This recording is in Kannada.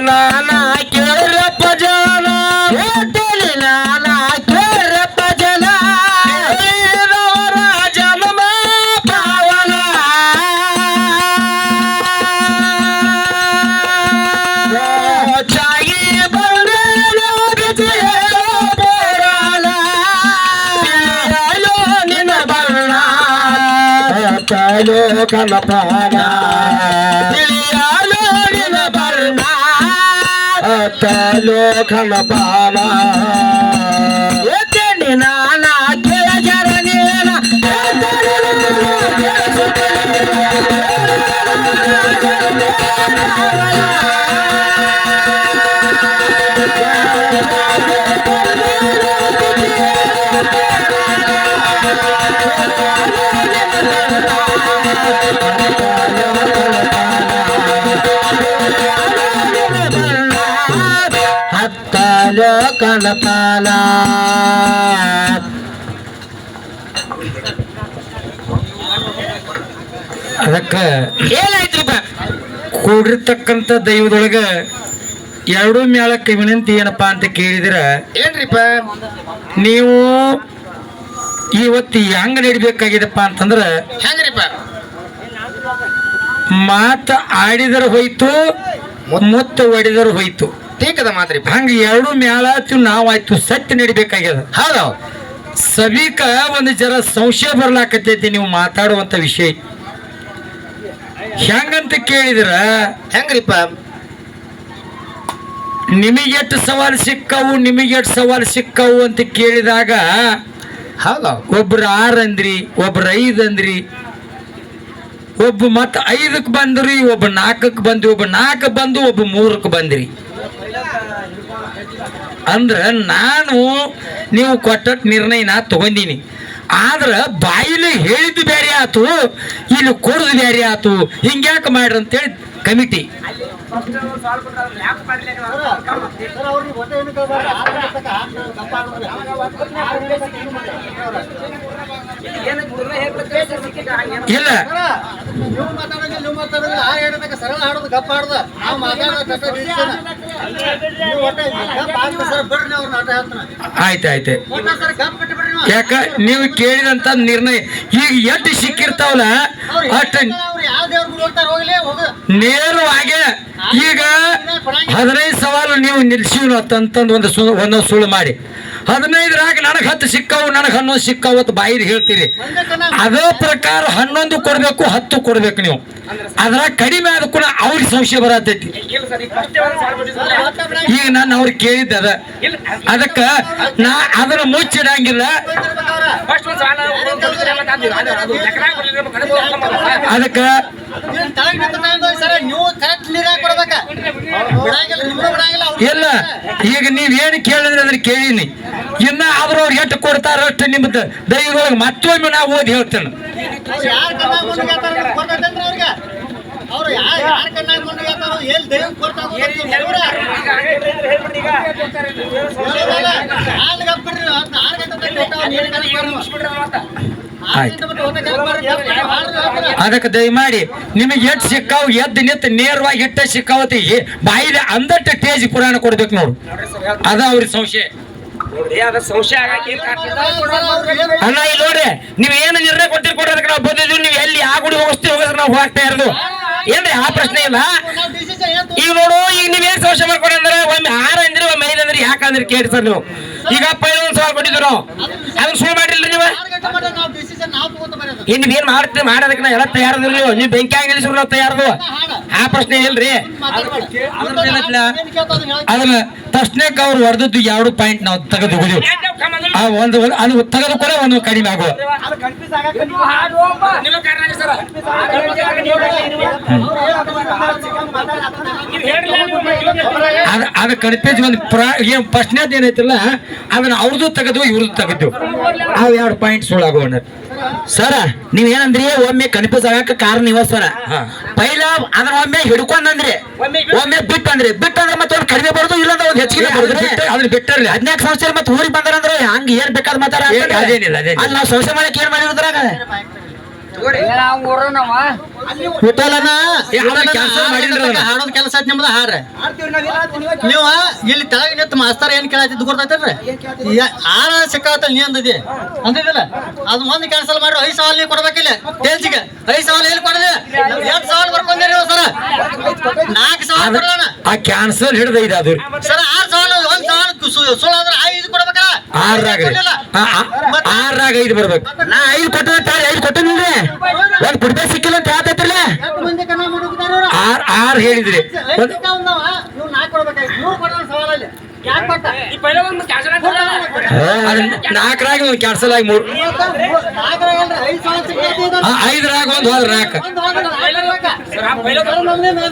ನಾನ ಕೇಳಪ್ಪ ಜನ ಹೇಳ್ತೇನೆ ನಾನ ಕೇಳ್ರಪ್ಪ ಜನ ಕೇಳಿದವರ ಜನ್ಮ ಪಾವನ. ಚಾಗಿ ಬಂದೇನೋ ಬಿಸಿಯ ಪುರಾಣ ತಿಳಿಯಲು ನಿನ್ನ ಬಣ್ಣ ಕನಪಾನ ಚಲೋ ಕನಪಾನ ಎತ್ತೇನೆ ನಾನ ಕೇಳ ಜರ ಪಾಲ ಅದಕ್ಕೆ ಏನಾಯ್ತ್ರಪ್ಪ ಕೂಡಿರ್ತಕ್ಕಂಥ ದೈವದೊಳಗ ಎರಡೂ ಮೇಳಕ್ಕೆ ವಿನಂತಿ ಏನಪ್ಪ ಅಂತ ಕೇಳಿದ್ರ ಏನ್ರಿಪ್ಪ ನೀವು ಇವತ್ತು ಹೆಂಗ ನಡಿಬೇಕಾಗಿದಪ್ಪ ಅಂತಂದ್ರ ಹೆಂಗ್ರಿಪ್ಪ ಮಾತ ಆಡಿದರ ಹೋಯ್ತು ಮುತ್ತ ಹೊಡಿದರ ಹೋಯ್ತು. ಟೀಕದ ಮಾದರಿ ಹಂಗ ಎರಡು ಮೇಳಾತು ನಾವಾಯ್ತು ಸತ್ಯ ನಡಿಬೇಕಾಗ್ಯದ. ಹೌದ. ಸಭಿಕ ಒಂದು ಜರ ಸಂಶಯ ಬರ್ಲಾಕತ್ತೈತಿ ನೀವು ಮಾತಾಡುವಂತ ವಿಷಯ. ಹೆಂಗಂತ ಕೇಳಿದ್ರ? ಹೆಂಗ್ರಿಪ್ಪ? ನಿಮಗೆಷ್ಟು ಸವಾಲು ಸಿಕ್ಕವು ನಿಮಗೆಷ್ಟು ಸವಾಲು ಸಿಕ್ಕವು ಅಂತ ಕೇಳಿದಾಗ ಹೌದಾ. ಒಬ್ರು ಆರು ಅಂದ್ರಿ ಒಬ್ರು ಐದು ಅಂದ್ರಿ ಒಬ್ಬ ಮತ್ತ ಐದಕ್ಕೆ ಬಂದ್ರಿ ಒಬ್ಬ ನಾಲ್ಕಕ್ಕೆ ಬಂದ್ರಿ ಒಬ್ಬ ನಾಲ್ಕು ಬಂದು ಒಬ್ಬ ಮೂರಕ್ಕೆ ಬಂದ್ರಿ. ಅಂದ್ರ ನಾನು ನೀವು ಕೊಟ್ಟ ನಿರ್ಣಯನ ತಗೊಂಡೀನಿ. ಆದ್ರೆ ಬಾಯಿಲಿ ಹೇಳಿದ್ದು ಬೇರೆ ಆತು, ಇಲ್ಲಿ ಕೊಡೋದು ಬೇರೆ ಆತು, ಹಿಂಗ್ಯಾಕೆ ಮಾಡ್ರಿ ಅಂತೇಳಿ ಕಮಿಟಿ. ಇಲ್ಲ. ನೀವು ನೀವು ಆ ಹೇಳಬೇಕ ಸರಳ ಹಾಡೋದು ಗಪ್ಪ ಆಡದ ನಾವು ಮಾತಾಡೋದು ಕಷ್ಟ decision. ನೀವು ಒಟ್ಟೆ ಗಪ್ಪ ಹಾಕ್ರಿ ಸರ್? ಬಿಡ್ರಿ ನಾಟ ಹೇಳ್ತಾನೆ ಆಯ್ತು ಆಯ್ತು. ಒಟ್ಟ ಸರ್ ಗಪ್ಪ ಬಿಟ್ಟು ಬಿಡ್ರಿ ನೀವು. ಯಾಕ ನೀವು ಕೇಳಿದಂತ ನಿರ್ಣಯ. ಈಗ ಎಷ್ಟು ಸಿಕ್ಕಿರ್ತಾವಲ್ಲ ಅಷ್ಟ. ನೇರವಾಗಿ ಈಗ ಹದಿನೈದು ಸವಾಲು ನೀವು ನಿಲ್ಸಿವ್ ಅಂತಂದು ಒಂದು ಸು ಒಂದೊಂದು ಸುಳ್ಳು ಮಾಡಿ. ಹದಿನೈದರಾಗ ನನಗೆ ಹತ್ತು ಸಿಕ್ಕವು ನನಗೆ ಹನ್ನೊಂದು ಸಿಕ್ಕವು ಅಂತ ಬಾಯಿಗೆ ಹೇಳ್ತೀರಿ. ಅದೇ ಪ್ರಕಾರ ಹನ್ನೊಂದು ಕೊಡಬೇಕು ಹತ್ತು ಕೊಡಬೇಕು ನೀವು. ಅದ್ರ ಕಡಿಮೆ ಆದ ಕೂಡ ಅವ್ರಿಗೆ ಸಂಶಯ ಬರತೈತಿ. ಈಗ ನಾನು ಅವ್ರಿಗೆ ಅದ. ಅದಕ್ಕ ನಾ ಅದನ್ನ ಮುಚ್ಚಿಡಂಗಿಲ್ಲ. ಅದಕ್ಕ ನೀವು ನೀವು ಇಲ್ಲ ಈಗ ನೀವೇನು ಕೇಳಿದ್ರೆ ಅದ್ರ ಕೇಳೀನಿ. ಇನ್ನ ಅವ್ರವ್ರು ಅವ್ರು ಎಷ್ಟು ಕೊಡ್ತಾರ ಅಷ್ಟು ನಿಮ್ದು ದೈವದೊಳಗೆ ಮತ್ತೊಮ್ಮೆ ನಾವು ಓದಿ ಹೇಳ್ತೇನೆ. ಯಾರ್ ಕಣ್ಣಾಗ ಮುಂದೆ ಅವ್ರಿಗೆ? ಅವ್ರು ಕಣ್ಣಾಗ ಮುಂದೆ ಹೇಳ್ತಾರೋ ಎಲ್ಲಿ ದೇವ್ ಕೊಡ್ತಾರೋ. ಅದಕ್ಕೆ ದಯಮಾಡಿ ನಿಮಗೆ ಎಷ್ಟು ಸಿಕ್ಕಾವು ಎದ್ದು ನಿಂತು ನೇರವಾಗಿ ಇಟ್ಟ ಸಿಕ್ಕಾವತಿ ಬಾಯಿಲೆ ಅಂದಟ್ಟ ಟೇಜ್ ಪುರಾಣ ಕೊಡ್ಬೇಕು ನೋಡು. ಅದ ಅವ್ರಿಗೆ ಸಂಶಯ. ಅಣ್ಣ ಇಲ್ಲಿ ನೋಡಿ ನೀವು ಏನು ನಿರ್ಣಯ ಕೊಟ್ಟಿರಿ ಕೊಡೋದಕ್ಕೆ ನಾವು ಬಂದಿದ್ವಿ ನೀವು ಎಲ್ಲಿ ಆ ಗುಡಿ ಹೋಗಿಸ್ತೀವಿ ಹೋಗೋದಕ್ಕೆ ನಾವು ಹೋಗ್ತಾ ಇರೋದು ಏನ್ರಿ ಆ ಪ್ರಶ್ನೆ ಇಲ್ಲ ನಾವು ಏನ್ ಈಗ ನೋಡು ಈಗ ನೀವೇನ್ ಸಂಶಯ ಮಾಡ್ಕೊಂಡ್ರೆ ಅಂದ್ರೆ ಒಮ್ಮೆ ಆರು ಅಂದ್ರಿ ಒಮ್ಮೆ ಐದು ಅಂದ್ರಿ ಯಾಕಂದ್ರೆ ಕೇಳಿ ಸರ್ ನೀವು ಈಗ ಪೈಲ ಒಂದು ಸವಾಲ್ ಕೊಟ್ಟಿದ್ರು ನಾವು ಅದನ್ನ ಸುಳ್ಳು ಮಾಡಿಲ್ರಿ ನೀವು ನಾವು ನಾವು. ಇನ್ನು ಏನ್ ಮಾಡ್ತೀವಿ ಮಾಡೋದಕ್ಕೆ ಎಲ್ಲ ತಯಾರದಿರ್ಲಿ ನೀವು ಬೆಂಕಿ ಆಗಿ ನಿಲ್ಲಿಸಿದ್ರು ನಾವು ತಯಾರದು ಆ ಪ್ರಶ್ನೆ ಇಲ್ರಿ? ಅದನ್ನ ತಕ್ಷಣಕ್ಕೆ ಅವ್ರು ಹೊಡೆದದ್ದು ಎರಡು ಪಾಯಿಂಟ್ ನಾವು ತೆಗೆದು ಹೋಗಿದ್ವಿ ಆ ಒಂದು ಅದು ತೆಗೆದು ಕೂಡ ಒಂದು ಕಡಿಮೆ ಆಗುವ. ಅದ ಅದ ಕಡಿಪೇಜ್ ಒಂದು ಪ್ರಾ ಏನು ಪ್ರಶ್ನೆ ಏನೈತಿಲ್ಲ ಅದನ್ನ ಅವ್ರದ್ದು ತೆಗೆದು ಇವ್ರದ್ದು ತೆಗೆದು. ಅವು ಎರಡು ಪಾಯಿಂಟ್ ಸುಳ್ಳಾಗುವ ಸರ ನೀವ್ ಏನಂದ್ರಿ? ಒಮ್ಮೆ ಕನ್ಫ್ಯೂಸ್ ಆಗಕ್ಕೆ ಕಾರಣ ನೀವ ಸರ. ಪೈಲ ಅದನ್ನ ಒಮ್ಮೆ ಹಿಡ್ಕೊಂಡಂದ್ರಿ ಒಮ್ಮೆ ಬಿಟ್ಟು ಅಂದ್ರೆ ಬಿಟ್ಟು ಅಂದ್ರೆ ಮತ್ತೆ ಒಂದು ಕಡಿಮೆ ಬರೋದು ಇಲ್ಲ ಅಂದ್ರೆ ಒಂದ್ ಹೆಚ್ಚಿಗೆ ಬರೋದು ಅದನ್ನ ಬಿಟ್ಟರ್ಲಿ. ಹದಿನಾಲ್ಕು ಸಂವತ್ಸರ ಮತ್ತೆ ಊರಿಗೆ ಬಂದಾರಂದ್ರೆ ಹಂಗ ಏನ್ ಬೇಕಾದ್ ಮಾತಾಡ ಅದೇನಿಲ್ಲ. ಅಲ್ಲಿ ನಾವು ಸಂಸ್ಥೆ ಮಾಡಕ್ ಏನ್ ಮಾಡಿರೋದ್ರಾಗ? ವಿಠಲನ ಕೆಲ್ಸ ಮಾಡಿದ್ರಲ್ಲ ಅದನ್ನ. ಹಾಡೋದ್ ಕೆಲಸ ಐತಿ ನಿಮ್ದ ಹಾರ ನೀವು ಇಲ್ಲಿ ತೆಳಗ ನಿಂತ ಮಾಸ್ತರ್ ಏನ್ ಕೇಳತ್ತಿದ್ದು ಗೊತ್ತೈತಲ್ರಿ ಆರ ಸಿಕ್ಕಾತ ನೀ ಅಂದದಿ ಅಂದಿದಿಲ್ಲ ಅದು ಒಂದು ಕ್ಯಾನ್ಸಲ್ ಮಾಡಿ ಐದು ಸಾವಿರ ನೀವು ಕೊಡ್ಬೇಕಿಲ್ಲ ಟೇಲ್ಸಿಗೆ ಐದು ಸಾವಿರ ಎಲ್ಲಿ ಕೊಡದೆ ಎಂಟು ಸಾವಿರ ಬರ್ಕೊಂಡಿರಿ ನೀವು ಸರ. ನಾಲ್ಕು ಸಾವಿರ ಆ ಕ್ಯಾನ್ಸಲ್ ಹಿಡಿದ ಇದು ಅದು ಸರ್ ಆರ್ ಸವಾಲ್ ಒಂದ್ ಸವಾಲ್ ಸು- ಸುಳ್ಳು ಆರ್ರಾಗ. ಆರ್ರಾಗ ಐದು ಬರ್ಬೇಕು. ನಾ ಐದು ಕೊಟ್ಟ ಐದು ಕೊಟ್ಟಿದ್ರೆ ಒಂದ್ ಪುಡ್ಬೆ ಸಿಕ್ಕಿಲ್ಲ ಅಂತ ಹೇಳ್ತೈತ್ರಲ್ಲ? ಆರ್ ಆರ್ ಹೇಳಿದ್ರಿ. ನಾಲ್ಕರಾಗ ಒಂದು ಕ್ಯಾನ್ಸಲ್ ಆಗಿ ಮೂರು. ಐದರಾಗ ಒಂದು ಹೋದ್ರ ನಾಲ್ಕು.